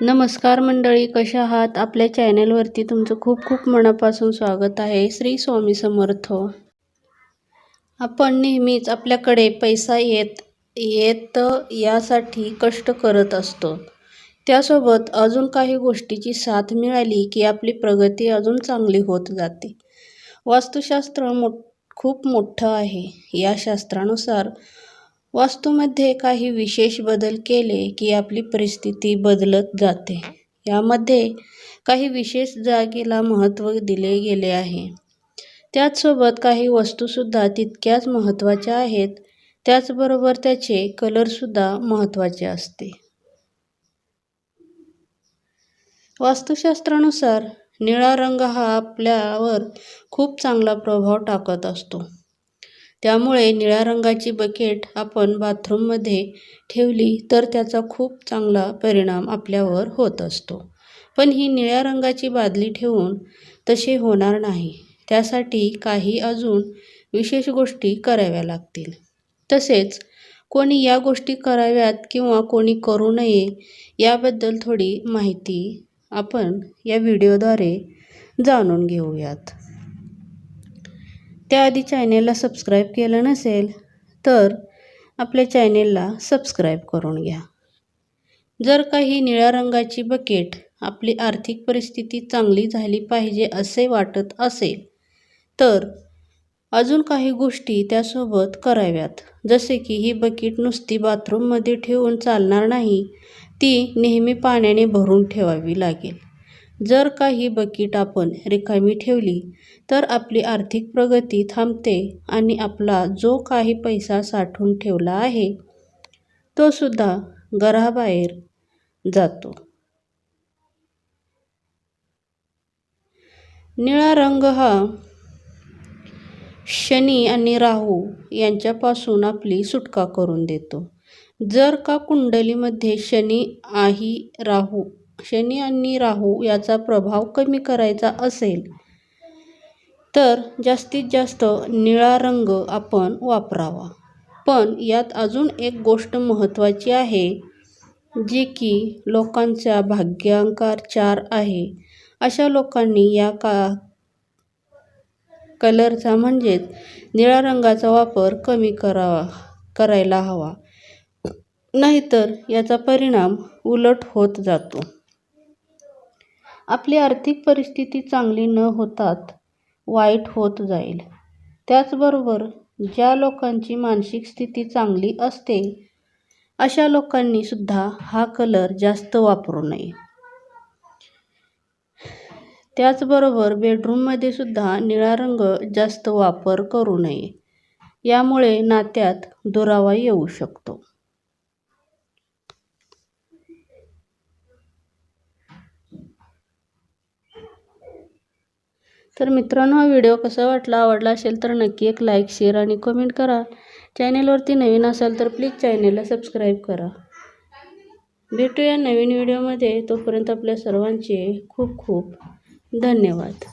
नमस्कार मंडळी कशा आहात? आपल्या चॅनेलवरती तुमचं खूप खूप मनापासून स्वागत आहे. श्री स्वामी समर्थ. आपण नेहमीच आपल्याकडे पैसा येत येत यासाठी कष्ट करत असतो. त्यासोबत अजून काही गोष्टीची साथ मिळाली की आपली प्रगती अजून चांगली होत जाते. वास्तुशास्त्र मो खूप मोठं आहे. या शास्त्रानुसार वास्तूमध्ये काही विशेष बदल केले की आपली परिस्थिती बदलत जाते. यामध्ये काही विशेष जागेला महत्त्व दिले गेले आहे. त्याचसोबत काही वस्तूसुद्धा तितक्याच महत्त्वाच्या आहेत. त्याचबरोबर त्याचे कलरसुद्धा महत्त्वाचे असते. वास्तुशास्त्रानुसार निळा रंग हा आपल्यावर खूप चांगला प्रभाव टाकत असतो. त्यामुळे निळ्या रंगाची बकेट आपण बाथरूममध्ये ठेवली तर त्याचा खूप चांगला परिणाम आपल्यावर होत असतो. पण ही निळ्या रंगाची बादली ठेवून तसे होणार नाही. त्यासाठी काही अजून विशेष गोष्टी कराव्या लागतील. तसेच कोणी या गोष्टी कराव्यात किंवा कोणी करू नये याबद्दल थोडी माहिती आपण या व्हिडिओद्वारे जाणून घेऊयात. त्याआधी चॅनेलला सबस्क्राईब केलं नसेल तर आपल्या चॅनेलला सबस्क्राईब करून घ्या. जर काही निळ्या रंगाची बकेट आपली आर्थिक परिस्थिती चांगली झाली पाहिजे असे वाटत असेल तर अजून काही गोष्टी त्यासोबत कराव्यात. जसे की ही बकेट नुसती बाथरूममध्ये ठेवून चालणार नाही ती नेहमी पाण्याने भरून ठेवावी लागेल. जर काही बकीट आपण रिकामी ठेवली तर आपली आर्थिक प्रगती थांबते आणि आपला जो काही पैसा साठवून ठेवला आहे तो सुद्धा घराबाहेर जातो. निळा रंग हा शनी आणि राहू यांच्यापासून आपली सुटका करून देतो. जर का कुंडलीमध्ये शनी आही राहू शनी आणि राहू याचा प्रभाव कमी करायचा असेल तर जास्तीत जास्त निळा रंग आपण वापरावा. पण यात अजून एक गोष्ट महत्त्वाची आहे जी की लोकांचा भाग्यांकार चार आहे. अशा लोकांनी या का कलरचा म्हणजेच निळ्या रंगाचा वापर कमी करावा करायला हवा. नाहीतर याचा परिणाम उलट होत जातो. आपली आर्थिक परिस्थिती चांगली न होतात वाईट होत जाईल. त्याचबरोबर ज्या लोकांची मानसिक स्थिती चांगली असते अशा लोकांनी सुद्धा हा कलर जास्त वापरू नये. त्याचबरोबर बेडरूममध्ये सुद्धा निळा रंग जास्त वापर करू नये. यामुळे नात्यात दुरावा येऊ शकतो. तर मित्रांनो हा व्हिडिओ कसा वाटला आवडला असेल तर नक्की एक लाईक शेअर आणि कमेंट करा. चॅनेलवरती नवीन असाल तर प्लीज चॅनेलला सबस्क्राईब करा. भेटूया नवीन व्हिडिओमध्ये तोपर्यंत आपल्या सर्वांचे खूप खूप धन्यवाद.